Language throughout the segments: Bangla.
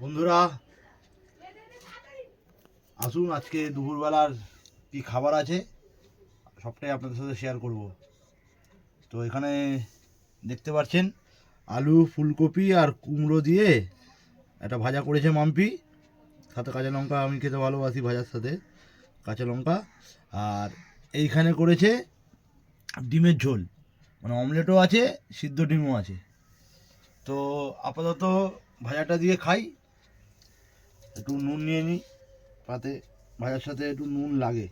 বন্ধুরা, আসুন আজকে দুপুরবেলার কি খাবার আছে, সবটাই আপনাদের সাথে শেয়ার করব। তো এখানে দেখতে পাচ্ছেন, আলু, ফুলকপি আর কুমড়ো দিয়ে একটা ভাজা করেছে মাম্পি। সাথে কাঁচা লঙ্কা, আমি খেতে ভালোবাসি ভাজার সাথে কাঁচা লঙ্কা। আর এইখানে করেছে ডিমের ঝোল মানে অমলেটও আছে, সিদ্ধ ডিমও আছে। তো আপাতত ভাজাটা দিয়ে খাই। একটু নুন নিয়ে নিই পাতে ভাজার সাথে একটু নুন লাগে।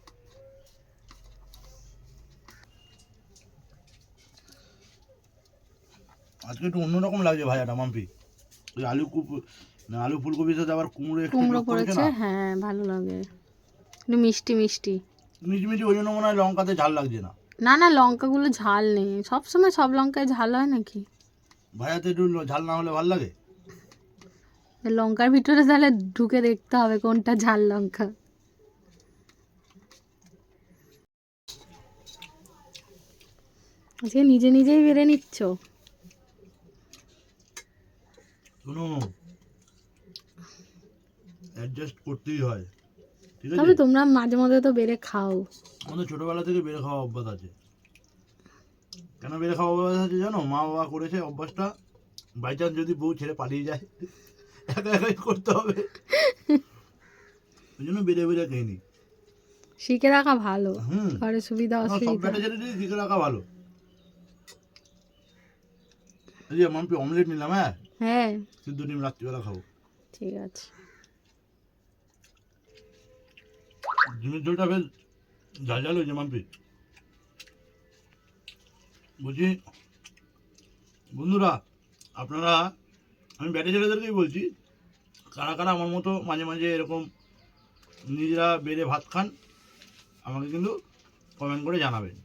আজকে একটু অন্যরকম লাগছে ভাজাটা মাম্পি। ওই আলু কুপ আলু ফুলকপির সাথে আবার কুমড়ো একটু কুমড়ো করেছে? পড়েছে হ্যাঁ ভালো লাগে। একটু মিষ্টি মিষ্টি। মিচমিচি ওই জন্য মনে হয় লঙ্কাতে ঝাল লাগছে না। না না লঙ্কাগুলো ঝাল নেই। সবসময় সব লঙ্কায় ঝাল হয় নাকি? ভাজাতে একটু ঝাল না হলে ভালো লাগে? লঙ্কার ভিতরে তাহলে ঢুকে দেখতে হবে কোনটা ঝাল লঙ্কা। আজকে নিজে নিজেই বেড়ে নিচ্ছ? অ্যাডজাস্ট করতেই হয় ঠিক তবে তোমরা মাঝে মধ্যে তো বেড়ে খাও। আমাদের ছোটবেলা থেকে বেড়ে খাওয়া অভ্যাস আছে। কেন বেড়ে খাওয়া অভ্যাস আছে জানো? মা বাবা করেছে অভ্যাসটা। বাই চান্স যদি বউ ছেড়ে পালিয়ে যায়। একা একাই করতে হবে ওই জন্য বেড়ে বেড়ে খেয়ে নি শিখে রাখা ভালো। ঘরে সুবিধা অসুবিধা। শিখে রাখা ভালো। এই যে মাম্পি অমলেট নিলাম হ্যাঁ? হ্যাঁ। সিদ্ধ ডিম রাত্রিবেলা খাব। ঠিক আছে। ডিমের ঝোলটা বেশ ঝাল ঝাল হয়েছে মাম্পি। বলছি বন্ধুরা আপনারা আমি ব্যাটে ছেলেদেরকেই বলছি, কারা কারা আমার মতো মাঝে মাঝে এরকম নিজেরা বেড়ে ভাত খান, আমাকে কিন্তু কমেন্ট করে জানাবেন।